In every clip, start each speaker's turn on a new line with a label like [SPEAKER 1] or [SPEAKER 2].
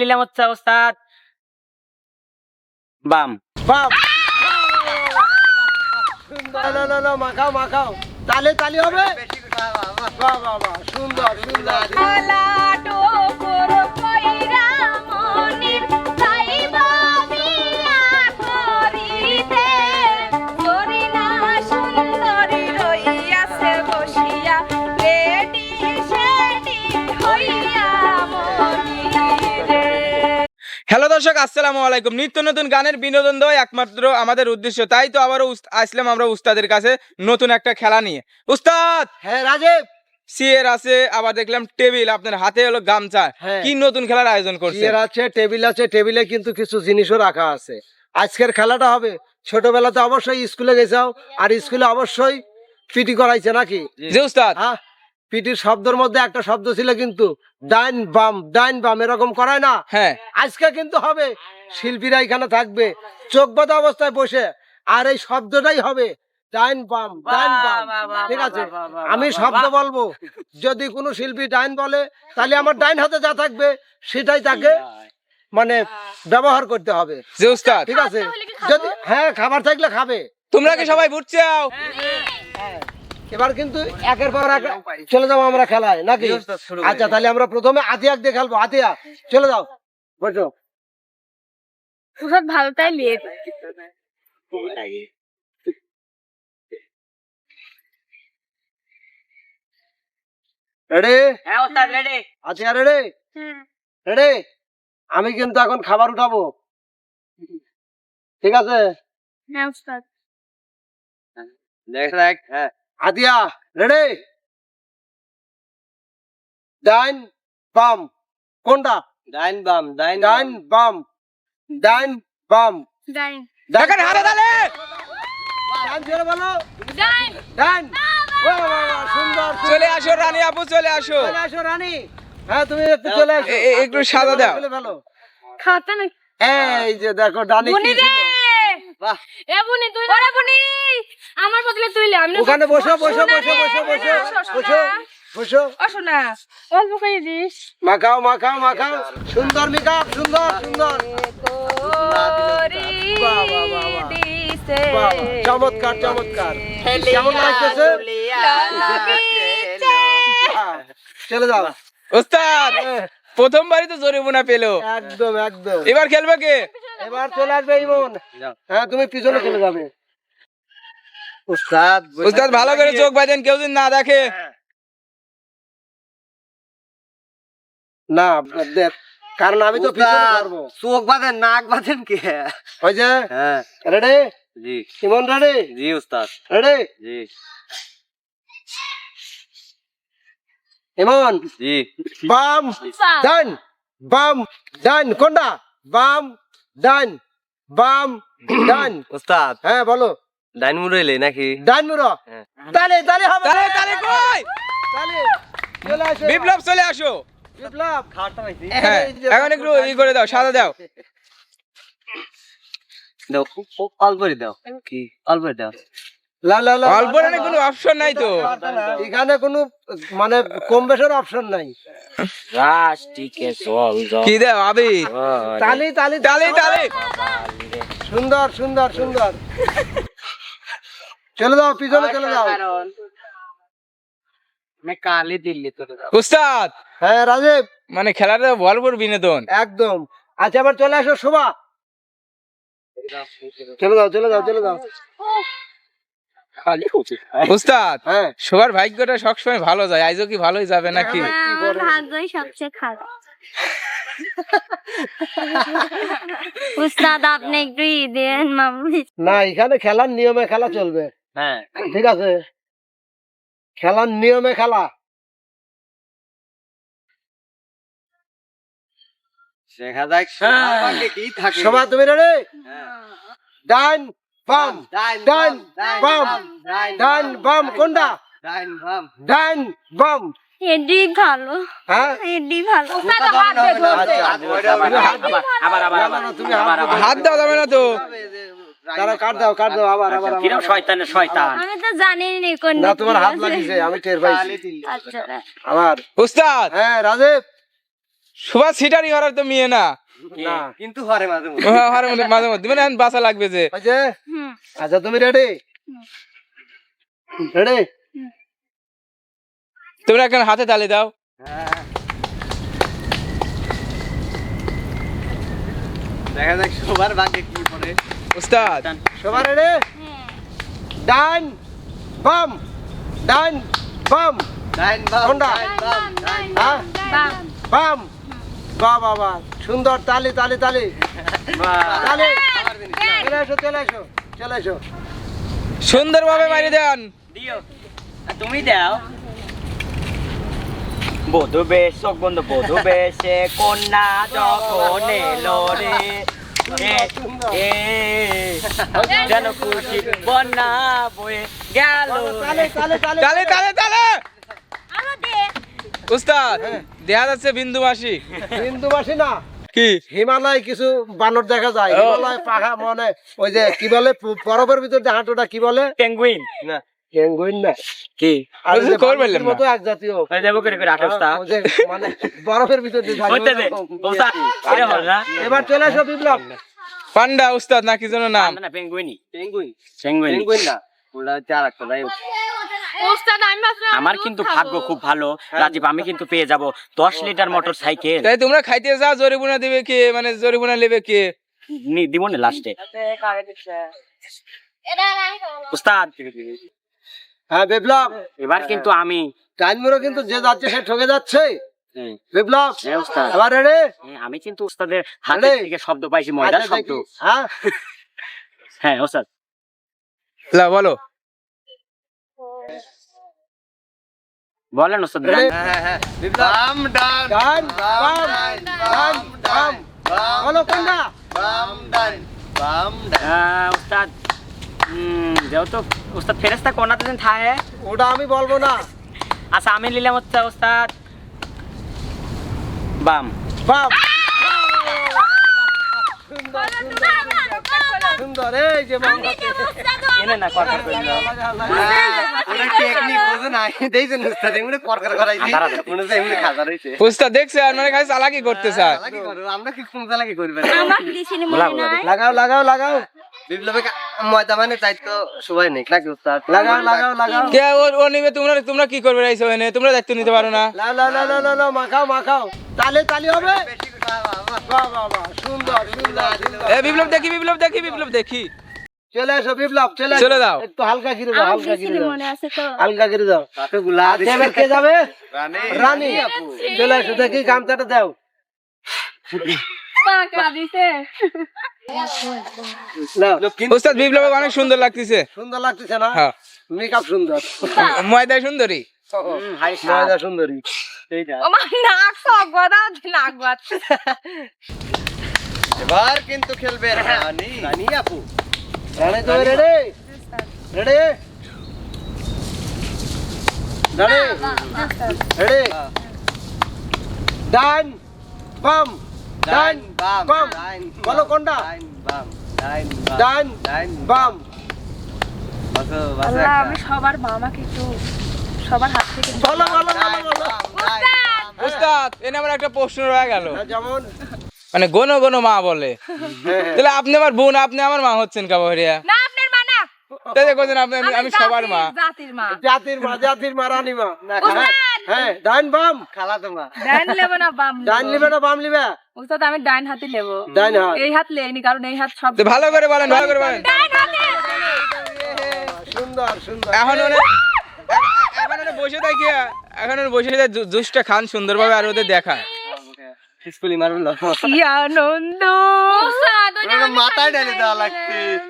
[SPEAKER 1] নিলাম হচ্ছে ওস্তাদ। বাম।
[SPEAKER 2] বাম। সুন্দর না না না মাখাও মাখাও। তালে তালি হবে? বাহ বাহ বাহ সুন্দর সুন্দর।
[SPEAKER 3] হ্যালো দর্শক আসসালামু আলাইকুম। নিত্য নতুন গানের বিনোদন দেওয়া একমাত্র আমাদের উদ্দেশ্য। তাই তো আবারও আসলাম আমরা উস্তাদের কাছে নতুন একটা খেলা নিয়ে। উস্তাদ!
[SPEAKER 2] হ্যাঁ রাজীব!
[SPEAKER 3] সিয়ের আছে আবার দেখলাম টেবিল আপনার হাতে হলো গামছা।
[SPEAKER 2] হ্যাঁ।
[SPEAKER 3] কি নতুন খেলার আয়োজন করছে?
[SPEAKER 2] আছে টেবিল আছে টেবিলে কিন্তু কিছু জিনিসও রাখা আছে। আজকের খেলাটা হবে ছোটবেলাতে অবশ্যই স্কুলে গেছাও আর স্কুলে অবশ্যই পিটি করাইছে নাকি?
[SPEAKER 3] উস্তাদ।
[SPEAKER 2] হ্যাঁ পিটির শব্দের মধ্যে একটা শব্দ ছিল কিন্তু ডাইন বাম ডাইন বাম এরকম করায় না।
[SPEAKER 3] হ্যাঁ।
[SPEAKER 2] আজকে কিন্তু হবে। শিল্পীরা এখানে থাকবে। চোখ বাঁধা অবস্থায় বসে। আর এই শব্দটাই হবে ডাইন বাম ডাইন বাম। ঠিক আছে? আমি শব্দ বলব। যদি কোনো শিল্পী ডাইন বলে তাহলে আমার ডাইন হাতে যা থাকবে সেটাই তাকে মানে ব্যবহার করতে হবে। ঠিক আছে? যদি হ্যাঁ খাবার থাকলে খাবে।
[SPEAKER 3] তোমরা কি সবাই বুঝছাও
[SPEAKER 2] এবার কিন্তু একের পর এক চলে যাব আমরা খেলায় নাকি? আচ্ছা তাহলে আমরা প্রথমে আতিয়াক দিয়ে খেলব। আতিয়া চলে যাও। বসো।
[SPEAKER 4] ওষুধ ভালো তাই লিয়ে
[SPEAKER 2] রেডি
[SPEAKER 1] হ্যাঁ ওস্তাদ রেডি
[SPEAKER 2] আতিয়া রেডি রেডি আমি কিন্তু এখন খাবার উঠাবো। ঠিক আছে?
[SPEAKER 4] হ্যাঁ
[SPEAKER 1] দেখ হ্যাঁ।
[SPEAKER 2] আতিয়া রেডি ডাইন বাম কোনটা?
[SPEAKER 1] ডাইন বাম ডাইন
[SPEAKER 2] ডাইন বাম ডাইন বাম
[SPEAKER 4] ডাইন
[SPEAKER 3] দেখেন হাতে তালে
[SPEAKER 2] ডাইন জোরে বলো।
[SPEAKER 4] ডাইন
[SPEAKER 2] ডাইন বাহ, বাহ, বাহ, সুন্দর।
[SPEAKER 3] চলে আসো রানী আপু চলে আসো।
[SPEAKER 2] চলে আসো রানী। হ্যাঁ তুমি একটু চলে আসো।
[SPEAKER 3] একটু সাদা দাও।
[SPEAKER 2] ফেলো।
[SPEAKER 4] খাতা না
[SPEAKER 2] এই যে দেখো ডানি কি।
[SPEAKER 1] বাহ।
[SPEAKER 4] এ বুনি তুই ওরে বুনি। আমার বদলে তুই লে আমি
[SPEAKER 2] ওখানে বসো বসো বসো বসো বসো বসো বসো।
[SPEAKER 4] ও শোনা। অল্প করে দিস।
[SPEAKER 2] মাখাও মাখাও মাখাও। সুন্দর মেকআপ সুন্দর সুন্দর।
[SPEAKER 4] তোরি
[SPEAKER 2] বাহ, বাহ, বাহ, বাহ।
[SPEAKER 4] দিছে
[SPEAKER 2] বাহ, বাহ, চমৎকার চমৎকার কেমন লাগতেছে চলে যাও।
[SPEAKER 3] উস্তাদ প্রথমবারই তো জরিমানা পেল।
[SPEAKER 2] একদম একদম।
[SPEAKER 3] এবার খেলবে কে?
[SPEAKER 2] এবার চলে আসবে ইমন। হ্যাঁ তুমি পিছনে চলে যাবে।
[SPEAKER 1] উস্তাদ
[SPEAKER 3] উস্তাদ ভালো করে চোখ বাঁধেন কেউ যদি না দেখে।
[SPEAKER 2] না দেখ কারণ আমি তো পিছনে করব
[SPEAKER 1] চোখ বাঁধেন নাক বাঁধেন কে?
[SPEAKER 2] ওই যে
[SPEAKER 1] হ্যাঁ।
[SPEAKER 2] রেডি?
[SPEAKER 1] জি।
[SPEAKER 2] ইমন রেডি?
[SPEAKER 1] জি উস্তাদ।
[SPEAKER 2] রেডি?
[SPEAKER 1] জি।
[SPEAKER 2] ইমন?
[SPEAKER 1] জি।
[SPEAKER 2] বাম। ডান বাম ডান কোনটা? বাম ডান বাম ডান।
[SPEAKER 1] উস্তাদ
[SPEAKER 2] হ্যাঁ বলো।
[SPEAKER 1] ডান মুড়াইলে নাকি?
[SPEAKER 2] ডান মুড়ো।
[SPEAKER 1] হ্যাঁ।
[SPEAKER 2] তালে তালে হবে
[SPEAKER 3] তালে তালে কই?
[SPEAKER 2] তালে চলে আসো।
[SPEAKER 3] বিপ্লব চলে আসো।
[SPEAKER 2] বিপ্লব।
[SPEAKER 1] খাটটা পাইছি।
[SPEAKER 3] হ্যাঁ এখন একটু ই করে দাও সাদা দাও।
[SPEAKER 1] দাও অল্প করে দাও। কি? অল্প করে দাও।
[SPEAKER 3] অল্প রানে কোনো অপশন নাই তো।
[SPEAKER 2] এখানে কোনো মানে কম বেশের অপশন নাই।
[SPEAKER 1] চল
[SPEAKER 3] কি দাও আবি?
[SPEAKER 2] তালি তালি
[SPEAKER 3] তালে তালে।
[SPEAKER 2] সুন্দর সুন্দর সুন্দর। চলে যাও পিছনে চলে যাও।
[SPEAKER 1] কালি দিল্লি
[SPEAKER 3] উস্তাদ!
[SPEAKER 2] হ্যাঁ রাজীব।
[SPEAKER 3] মানে খেলাটা ভরপুর বিনোদন।
[SPEAKER 2] একদম। আচ্ছা আবার চলে আসো শোভা। চলে যাও চলে যাও চলে যাও।
[SPEAKER 3] উস্তাদ
[SPEAKER 2] হ্যাঁ।
[SPEAKER 3] সবার ভাগ্যটা সবসময় ভালো যায় আইজও কি ভালোই যাবে নাকি?
[SPEAKER 4] ভাগ্যই সবচেয়ে খারাপ। উস্তাদ আপনি একটু দেন মাম্মি
[SPEAKER 2] না এখানে খেলার নিয়মে খেলা চলবে।
[SPEAKER 1] হ্যাঁ।
[SPEAKER 2] ঠিক আছে? খেলার নিয়মে খেলা।
[SPEAKER 1] দেখা যাক কি থাকে।
[SPEAKER 2] শোভা তুমি
[SPEAKER 1] হ্যাঁ।
[SPEAKER 2] ডান। বাম ডান বাম ডান বাম কোনটা?
[SPEAKER 1] ডাইন বাম।
[SPEAKER 2] ডান বাম।
[SPEAKER 4] এডি ভালো।
[SPEAKER 2] হ্যাঁ?
[SPEAKER 4] এডি ভালো। হাত
[SPEAKER 2] আবার আবার তুমি হাত দাও।
[SPEAKER 3] হাত দেওয়া যাবে না তো।
[SPEAKER 2] তারা কাট দাও কাট দাও আবার আবার আবার।
[SPEAKER 1] শয়তানের শয়তান?
[SPEAKER 4] আমি তো জানি নি কোন
[SPEAKER 2] না তোমার হাত লাগিয়েছে আমি টের পাইছি।
[SPEAKER 4] আচ্ছা
[SPEAKER 2] আবার
[SPEAKER 3] উস্তাদ!
[SPEAKER 2] হ্যাঁ রাজীব।
[SPEAKER 3] সুভাষ সিটারি হরার তো মেয়ে না।
[SPEAKER 2] না।
[SPEAKER 1] কিন্তু হরে মাঝে মধ্যে।
[SPEAKER 3] হ্যাঁ, হরার মধ্যে মাঝে মধ্যে। মানে বাসা লাগবে যে।
[SPEAKER 4] হুম।
[SPEAKER 2] আচ্ছা তুমি রেডি রেডি
[SPEAKER 3] তোমরা এখন হাতে তালি দাও।
[SPEAKER 1] দেখা যাক সবার ভাগ্যে কি পড়ে।
[SPEAKER 3] উস্তাদ
[SPEAKER 2] সবার রেডি ডান বাম। ডান বাম।
[SPEAKER 1] ডাইন বাম? ডাইন বাম
[SPEAKER 2] হ্যাঁ?
[SPEAKER 4] বাম।
[SPEAKER 2] বাম। বাহ বাহ সুন্দর তালি তালি তালি। তালি। চলে এসো চলে এসো চলে এসো।
[SPEAKER 3] সুন্দরভাবে মারি দেন
[SPEAKER 1] দিও। তুমি দাও। বধু বেশ বন্ধ বধু বেশে কন্যা যখন এলো রে। এ, এ, যেন খুশি বন্যা বয়ে গেল
[SPEAKER 2] তালি তালি তালি
[SPEAKER 3] তালে। তালে উস্তাদ। দেখা যাচ্ছে বিন্দু মাসি
[SPEAKER 2] হিন্দুবাসী না।
[SPEAKER 3] কি?
[SPEAKER 2] হিমালয় কিছু বানর দেখা যায়। হিমালয় পাখা মানে ওই যে কি বলে বরফের ভিতর যে হাঁটুটা কি বলে?
[SPEAKER 1] পেঙ্গুইন
[SPEAKER 2] না পেঙ্গুইন না।
[SPEAKER 1] কি?
[SPEAKER 2] আর যে
[SPEAKER 3] খবর পেলাম
[SPEAKER 2] মতো এক জাতীয়
[SPEAKER 1] ওই দেবো করে করে আঠাশটা
[SPEAKER 2] মানে বরফের ভিতর দিয়ে থাকে
[SPEAKER 1] হইতে দে
[SPEAKER 2] ওরকম।
[SPEAKER 1] ওস্তাদ এটা হল না
[SPEAKER 2] এবার চলে এসো বিপ্লব।
[SPEAKER 3] পান্ডা উস্তাদ নাকি যেন নাম?
[SPEAKER 1] না পেঙ্গুইনি পেঙ্গুইন পেঙ্গুইন পেঙ্গুইন না। ওটা আর একটা
[SPEAKER 5] আমার কিন্তু ভাগ্য খুব ভালো। রাজীব আমি কিন্তু পেয়ে যাব। দশ লিটার মোটর সাইকেল
[SPEAKER 3] তাই তোমরা খাইতে যাও জরিপুনা দিবে কে? মানে জরিপুনা নেবে কে?
[SPEAKER 5] দিব না লাস্টে। উস্তাদ
[SPEAKER 2] হ্যাঁ বিপ্লব।
[SPEAKER 5] এবার কিন্তু আমি
[SPEAKER 2] টাইমগুলো কিন্তু যে যাচ্ছে সে ঠকে যাচ্ছে।
[SPEAKER 5] হ্যাঁ,
[SPEAKER 2] বিপ্লব
[SPEAKER 5] হ্যাঁ, হ্যাঁ, আমি কিন্তু উস্তাদের হাতে থেকে শব্দ পাইছি ময়দার
[SPEAKER 2] আচ্ছা
[SPEAKER 5] শব্দ।
[SPEAKER 2] হ্যাঁ।
[SPEAKER 5] হ্যাঁ উস্তাদ
[SPEAKER 3] বলো।
[SPEAKER 5] বলেন উস্তাদ
[SPEAKER 2] Ready?
[SPEAKER 1] বাম ডান
[SPEAKER 2] ডান বাম ডান বাম বলো কোনটা
[SPEAKER 1] বাম ডান বাম ডান
[SPEAKER 5] আহ, উস্তাদ উম, যেহেতু উস্তাদ ফেরেস্তা কোনাতে দিন থাকে
[SPEAKER 2] ওটা আমি বলব না
[SPEAKER 5] আচ্ছা আমি নিলাম হচ্ছে উস্তাদ বাম
[SPEAKER 2] বাম
[SPEAKER 4] বলো, তুমি আমার উপর বলো।
[SPEAKER 2] সুন্দর এই যে বাম
[SPEAKER 4] আমি দেবো, ওস্তাদ, আমি
[SPEAKER 5] এনে না কথা কই না।
[SPEAKER 1] টেকনিক বুঝো না। দেখছেন উস্তাদ এমনি করকর করাইছি। মনে হচ্ছে এমনি খাজা রইছে।
[SPEAKER 3] উস্তাদ দেখছে আর মানে খালি চালাকি করতে চায়।
[SPEAKER 1] চালাকি করো, আমরা কি কোন চালাকি করবে
[SPEAKER 4] আমার দিছিনি মনে নাই?
[SPEAKER 2] লাগাও। লাগাও লাগাও
[SPEAKER 1] বিপ্লবে ময়দা মানে দায়িত্ব সবাই নেই। নাকি উস্তাদ?
[SPEAKER 2] লাগাও লাগাও লাগাও।
[SPEAKER 3] কে ও ও নিবে তোমরা তোমরা কি করবে রাইছো এনে? তোমরা দায়িত্ব নিতে পারো না।
[SPEAKER 2] লাও লাও লাও লাও লাও, লাও মাখাও মাখাও। তালে তালি হবে। বাহ বাহ বাহ সুন্দর সুন্দর সুন্দর।
[SPEAKER 3] এ বিপ্লব দেখি বিপ্লব দেখি বিপ্লব দেখি।
[SPEAKER 2] চলে এসো বিপ্লব চলে
[SPEAKER 3] চলে যাও।
[SPEAKER 2] একটু হালকা গিরে দাও হালকা গিরে দাও।
[SPEAKER 4] আছে তো।
[SPEAKER 2] হালকা গিরে দাও।
[SPEAKER 1] গুলা
[SPEAKER 2] কে যাবে?
[SPEAKER 1] রানী।
[SPEAKER 2] রানী। চলে এসো দেখি গামছাটা দাও।
[SPEAKER 4] টাকা দিছে।
[SPEAKER 2] নাও।
[SPEAKER 3] উস্তাদ বিপ্লব অনেক সুন্দর লাগতেছে।
[SPEAKER 2] সুন্দর লাগতেছে না?
[SPEAKER 3] হ্যাঁ।
[SPEAKER 2] মেকআপ সুন্দর।
[SPEAKER 3] ময়দা সুন্দরী।
[SPEAKER 2] সুন্দরী।
[SPEAKER 1] এবার কিন্তু খেলবে রানী। রানী আপু।
[SPEAKER 2] রানী তুমি রেডি রেডি রেডি রেডি ডান বাম ডান
[SPEAKER 1] বাম
[SPEAKER 2] বাম বলো কোনটা?
[SPEAKER 1] ডাইন বাম
[SPEAKER 2] ডান বাম
[SPEAKER 4] আমি সবার মামাকে একটু সবার
[SPEAKER 2] বলো বলো বলো বলো।
[SPEAKER 3] উস্তাদ এনে আমার একটা প্রশ্ন রয়ে গেল।
[SPEAKER 2] হ্যাঁ, যেমন?
[SPEAKER 3] মানে গণ গণ মা বলে। তাহলে আপনি আমার বোন আপনি আমার মা হচ্ছেন কাবহরিয়া
[SPEAKER 4] না আপনার মা না।
[SPEAKER 3] তাই দেখছেন আপনি আমি- সবার মা।
[SPEAKER 4] জাতির মা।
[SPEAKER 2] জাতির মা জাতির মা রানী মা।
[SPEAKER 4] উস্তাদ!
[SPEAKER 2] হ্যাঁ ডান বাম।
[SPEAKER 1] খালা তোমা
[SPEAKER 4] ডাইন লেবো না বাম
[SPEAKER 2] ডান লিবে না বাম লিবে?
[SPEAKER 4] উস্তাদ আমি ডাইন হাতে লেবো।
[SPEAKER 2] ডান হাত।
[SPEAKER 4] এই হাত লেনি কারণ এই হাত সব
[SPEAKER 3] ভালো করে বলেন ভালো করে বলেন।
[SPEAKER 4] ডাইন হাতে!
[SPEAKER 2] সুন্দর সুন্দর।
[SPEAKER 3] এখন বসে থাকি এখন বসে জুসটা খান সুন্দরভাবে আর ওদের দেখা।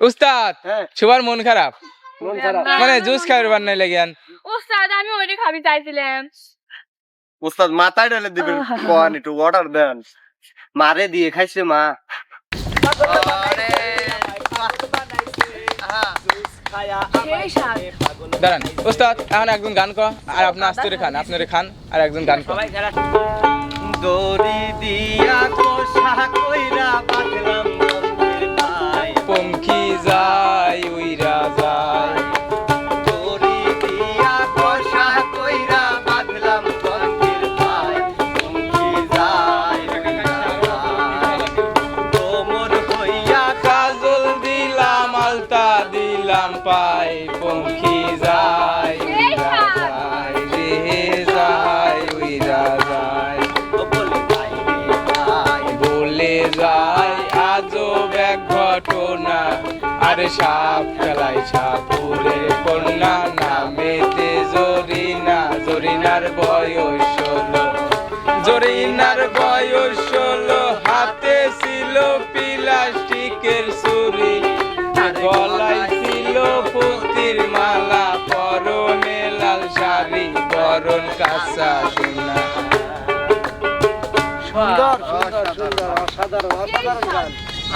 [SPEAKER 4] উস্তাদ
[SPEAKER 2] হ্যাঁ।
[SPEAKER 3] সবার মন খারাপ।
[SPEAKER 2] মানে
[SPEAKER 3] জুস খাবার নাই লাগিয়ান
[SPEAKER 4] উস্তাদ আমি ওইটা খাবি চাইছিলাম।
[SPEAKER 1] উস্তাদ মাথায় ঢেলে দিবেন। কোন একটু অর্ডার দেন। মারে দিয়ে খাইছে মা।
[SPEAKER 3] দাঁড়ান, ওস্তাদ, এখন একজন গান কর, আর আপনি আস্তে খান, আপনারে খান, আর একজন গান কর।
[SPEAKER 1] দড়ি দিয়া কইরা বাঁধলাম।
[SPEAKER 3] সাপ খেলাই সাপুরে কন্যা নামেতে জরিনা, জরিনার বয়স ষোলো। জরিনার বয়স ষোলো, হাতে ছিল প্লাস্টিকের ছুরি। গলায় ছিল পুতির মালা, পরনে লাল শাড়ি, বরণ কাঁচা সোনা।
[SPEAKER 2] সুন্দর সুন্দর সুন্দর, অসাধারণ অসাধারণ গান।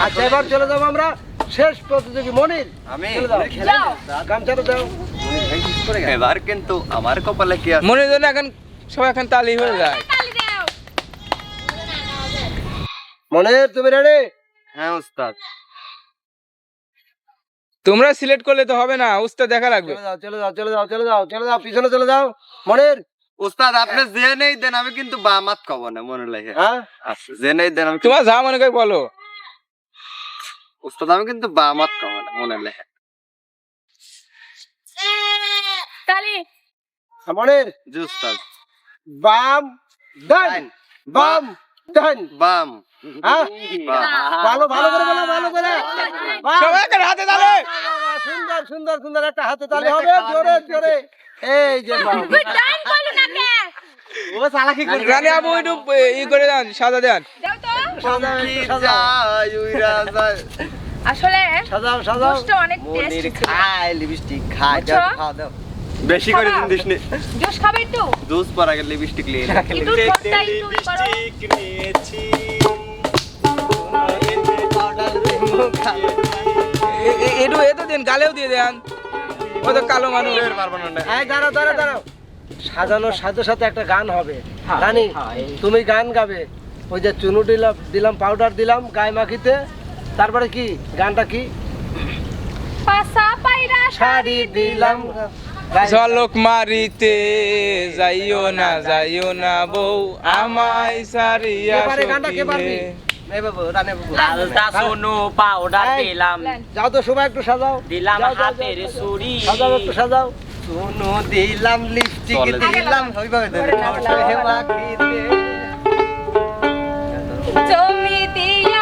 [SPEAKER 2] আচ্ছা এবার চলে যাব আমরা শেষ প্রতিযোগী মনির।
[SPEAKER 1] আমি।
[SPEAKER 2] চলে যাও।
[SPEAKER 4] যাও।
[SPEAKER 2] গামছাটা দাও।
[SPEAKER 1] এবার কিন্তু আমার কপালে কি আছে?
[SPEAKER 3] মনে জন্য এখন সব এখন তালি হয়ে যায়।
[SPEAKER 2] মনির তুমি রেডি
[SPEAKER 1] হ্যাঁ উস্তাদ
[SPEAKER 3] তোমরা সিলেক্ট করলে তো হবে না উস্তাদ দেখা লাগবে।
[SPEAKER 2] চলে যাও চলে যাও চলে যাও চলে যাও পিছনে চলে যাও। মনির?
[SPEAKER 1] উস্তাদ আপনি যে নেই দেন আমি কিন্তু বামাত কব না মনে লাগে।
[SPEAKER 2] হ্যাঁ?
[SPEAKER 1] আচ্ছা যে নেই দেন আমি
[SPEAKER 3] তোমার যা মনে করে বলো।
[SPEAKER 1] উস্তাদ আমি কিন্তু না মনে লাগে
[SPEAKER 4] তালি
[SPEAKER 1] জি উস্তাদ।
[SPEAKER 2] বাম ডান
[SPEAKER 1] ডান।
[SPEAKER 2] বাম ডান।
[SPEAKER 1] বাম।
[SPEAKER 2] ভালো ভালো করে বলো ভালো করে। বাম।
[SPEAKER 3] হাতে তালে।
[SPEAKER 2] সুন্দর সুন্দর সুন্দর একটা হাতে তালি হবে। জোরে জোরে। এই যে বাম।
[SPEAKER 4] তুই ডান কইলো না কে?
[SPEAKER 1] ও চালাকি
[SPEAKER 3] রানী আবু একটু ই করে দেন সাজা দেন।
[SPEAKER 2] একটু সাজাও।
[SPEAKER 1] যায় উইরা যায়
[SPEAKER 4] আসলে
[SPEAKER 2] সাজাও সাজাও।
[SPEAKER 4] অনেক
[SPEAKER 1] মনির
[SPEAKER 4] টেস্টি
[SPEAKER 1] লিপস্টিক খায় দাও খাওয়া দাও বেশি করে দিন দিস নি।
[SPEAKER 4] জুস খাবে একটু?
[SPEAKER 1] জুস পর আগে লিপস্টিক নিয়ে
[SPEAKER 4] একটু ঠোঁটটা একটু করো।
[SPEAKER 3] এ- এ- এ তো দেন গালেও দিয়ে দেন। ও তো কালো মানুষ।
[SPEAKER 1] পারব না
[SPEAKER 2] এই দাঁড়াও দাঁড়াও দাঁড়াও। সাজানোর সাথে সাথে একটা গান হবে। রানী তুমি গান গাবে। ওই যে চুনু দিলাম দিলাম পাউডার দিলাম গায়ে মাখিতে। তারপরে কি? গানটা কি? শাড়ি দিলাম।
[SPEAKER 3] ঝলক মারিতে যাইও না যাইও না বউ আমায় সারিয়া
[SPEAKER 1] আলতা সোনু পাউডার দিলাম।
[SPEAKER 2] যাও তো সবাই একটু সাজাও।
[SPEAKER 1] দিলাম হাতের সুরি
[SPEAKER 2] সাজাও একটু সাজাও।
[SPEAKER 1] সোনু দিলাম লিপস্টিক দিলাম। ওইভাবে।
[SPEAKER 4] জমি দিয়া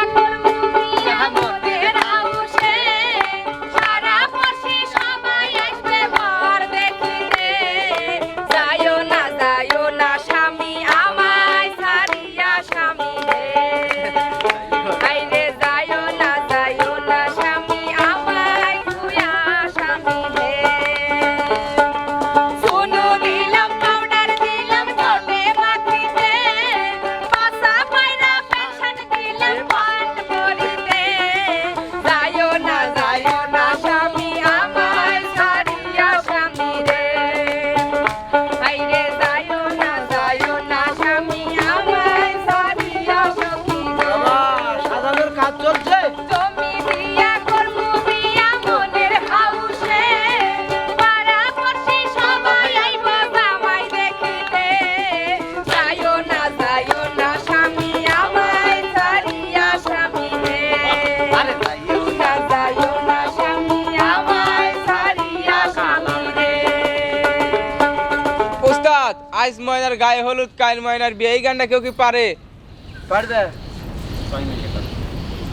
[SPEAKER 3] Yeah. গায়ে হলুদ কাইল ময়নার বিয়ে এই গানটা কেউ কি পারে
[SPEAKER 2] পারবে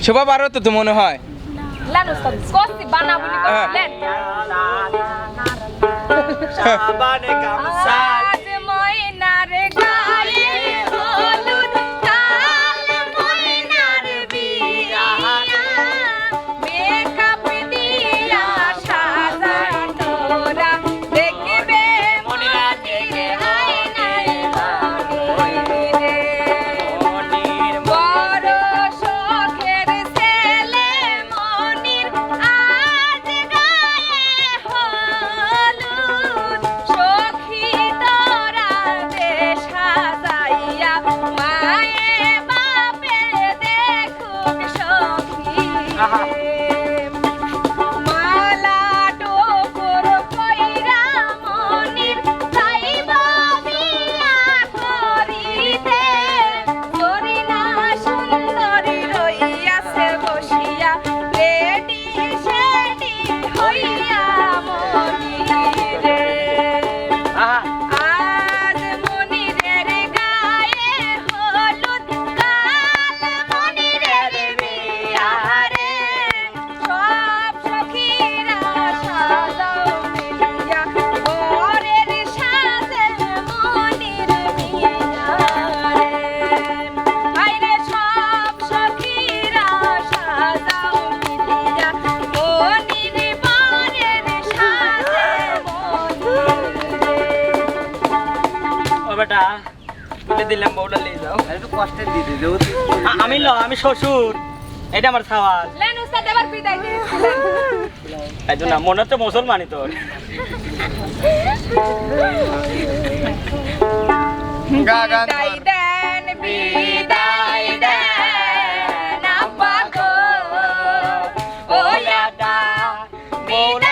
[SPEAKER 3] শোভা পারো তো তো মনে হয়
[SPEAKER 4] বানা বলি
[SPEAKER 1] দিলাম বউটা নিয়ে যাও।
[SPEAKER 2] একটু কষ্টের দিদি
[SPEAKER 1] আ- আমি ল আমি শ্বশুর। এটা আমার খাওয়ার।
[SPEAKER 4] লেন উস্তাদ এবার বিদায় দিন
[SPEAKER 1] এই জন্য মনে হচ্ছে মুসলমানই তোর
[SPEAKER 4] বিদায় দেন বিদায় দেন আব্বা গো। ও আব্বা বিদায়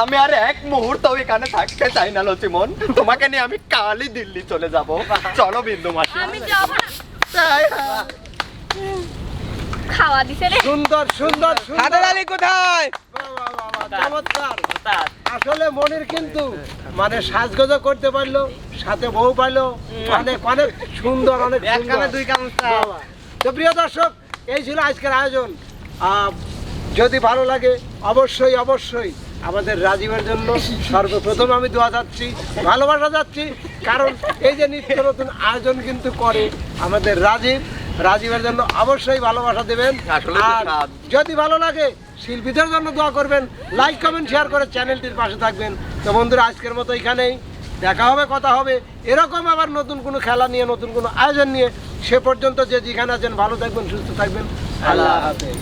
[SPEAKER 4] আমি
[SPEAKER 6] আর এক মুহূর্ত এখানে থাকতে চাই না লসিমন তোমাকে নিয়ে আমি কালই দিল্লি চলে যাব। চলো বিন্দু মাসি।
[SPEAKER 4] আমি যাব না। খাওয়া দিছে রে।
[SPEAKER 2] সুন্দর সুন্দর সুন্দর।
[SPEAKER 3] আলী কোথায়?
[SPEAKER 2] বাহ, বাহ, বাহ, বাহ, চমৎকার। আসলে মনির কিন্তু মানে সাজগোজ করতে পারল সাথে বউ পাইলো। অনেক অনেক সুন্দর অনেক দুই তো প্রিয় দর্শক এই ছিল আজকের আয়োজন। আহ, যদি ভালো লাগে অবশ্যই অবশ্যই আমাদের রাজীবের জন্য সর্বপ্রথম আমি দোয়া যাচ্ছি ভালোবাসা যাচ্ছি। কারণ এই যে নিত্য নতুন আয়োজন কিন্তু করে আমাদের রাজীব রাজীবের জন্য অবশ্যই ভালোবাসা দেবেন। আর যদি ভালো লাগে শিল্পীদের জন্য দোয়া করবেন লাইক কমেন্ট শেয়ার করে চ্যানেলটির পাশে থাকবেন। তো বন্ধুরা আজকের মতো এখানেই। দেখা হবে কথা হবে। এরকম আবার নতুন কোনো খেলা নিয়ে নতুন কোনো আয়োজন নিয়ে সে পর্যন্ত যে যেখানে আছেন ভালো থাকবেন সুস্থ থাকবেন। আল্লাহ হাফেজ।